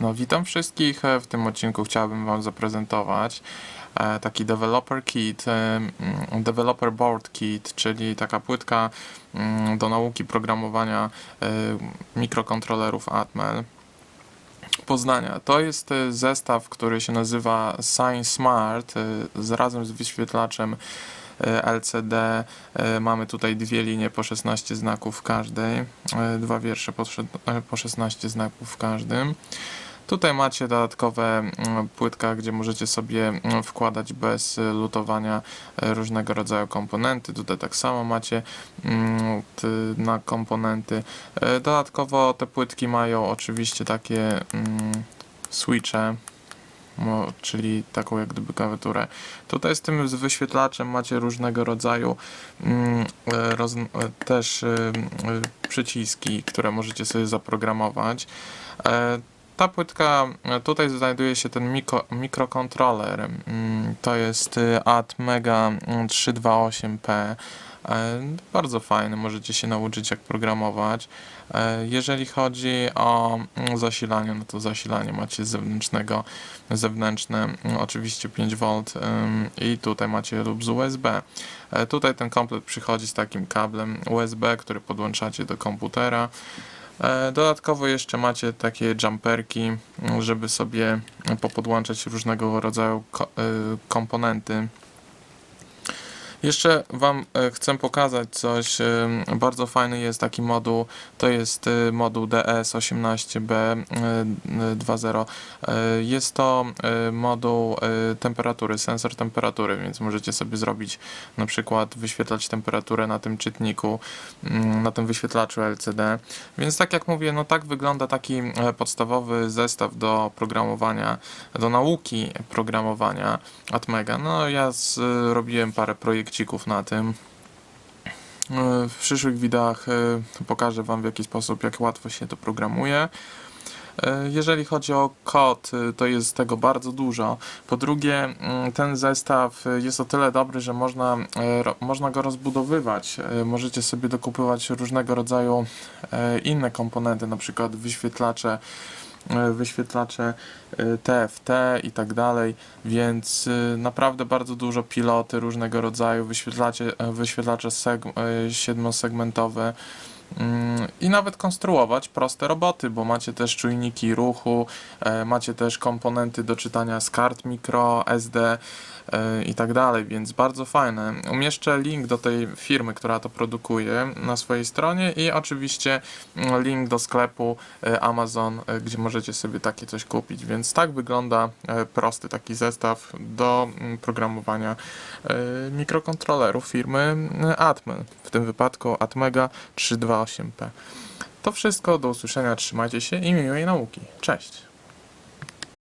No, witam wszystkich. E, W tym odcinku chciałbym Wam zaprezentować e, taki developer kit, e, mm, developer board kit, czyli taka płytka mm, do nauki programowania mikrokontrolerów Atmel. Poznania. To jest zestaw, który się nazywa Sign Smart razem z wyświetlaczem LCD. Mamy tutaj dwie linie po 16 znaków w każdej, dwa wiersze po sze- po 16 znaków w każdym. Tutaj macie dodatkowe mm, płytka, gdzie możecie sobie mm, wkładać bez e, lutowania e, różnego rodzaju komponenty. Tutaj tak samo macie mm, na komponenty. E, Dodatkowo te płytki mają oczywiście takie switche, czyli taką jak gdyby klawiaturę. Tutaj z tym z wyświetlaczem macie różnego rodzaju e, e, też e, e, przyciski, które możecie sobie zaprogramować. Ta płytka, e, tutaj znajduje się ten mikro, mikrokontroler. Mm, To jest e, Atmega mm, 328P. E, Bardzo fajny, możecie się nauczyć jak programować. E, Jeżeli chodzi o mm, zasilanie, no to zasilanie macie zewnętrznego, zewnętrzne, mm, oczywiście 5V ym, i tutaj macie lub z USB. Tutaj ten komplet przychodzi z takim kablem USB, który podłączacie do komputera. E, Dodatkowo jeszcze macie takie jumperki, żeby sobie popodłączać różnego rodzaju y, komponenty. Jeszcze Wam e, chcę pokazać coś. e, Bardzo fajny jest taki moduł. To jest e, moduł DS18B2.0. E, Jest to moduł temperatury, sensor temperatury, więc możecie sobie zrobić na przykład wyświetlać temperaturę na tym czytniku, mm, na tym wyświetlaczu LCD. Więc tak jak mówię, no tak wygląda taki podstawowy zestaw do programowania, do nauki programowania Atmega. No ja z, robiłem parę projekcików na tym. E, W przyszłych wideach e, pokażę Wam w jaki sposób, jak łatwo się to programuje. E, Jeżeli chodzi o kod, to jest tego bardzo dużo. Po drugie, mm, ten zestaw jest o tyle dobry, że można, można go rozbudowywać. Możecie sobie dokupywać różnego rodzaju inne komponenty, na przykład wyświetlacze, wyświetlacze e, TFT i tak dalej, więc e, naprawdę bardzo dużo piloty różnego rodzaju, wyświetlacze, e, wyświetlacze seg- e, I nawet konstruować proste roboty, bo macie też czujniki ruchu, e, macie też komponenty do czytania z kart mikro, SD e, i tak dalej, więc bardzo fajne. Umieszczę link do tej firmy, która to produkuje na swojej stronie i oczywiście mm, link do sklepu e, Amazon, gdzie możecie sobie takie coś kupić, więc tak wygląda prosty taki zestaw do mm, programowania mikrokontrolerów firmy Atmel, w tym wypadku Atmega 328P. To wszystko, do usłyszenia, trzymajcie się i miłej nauki. Cześć!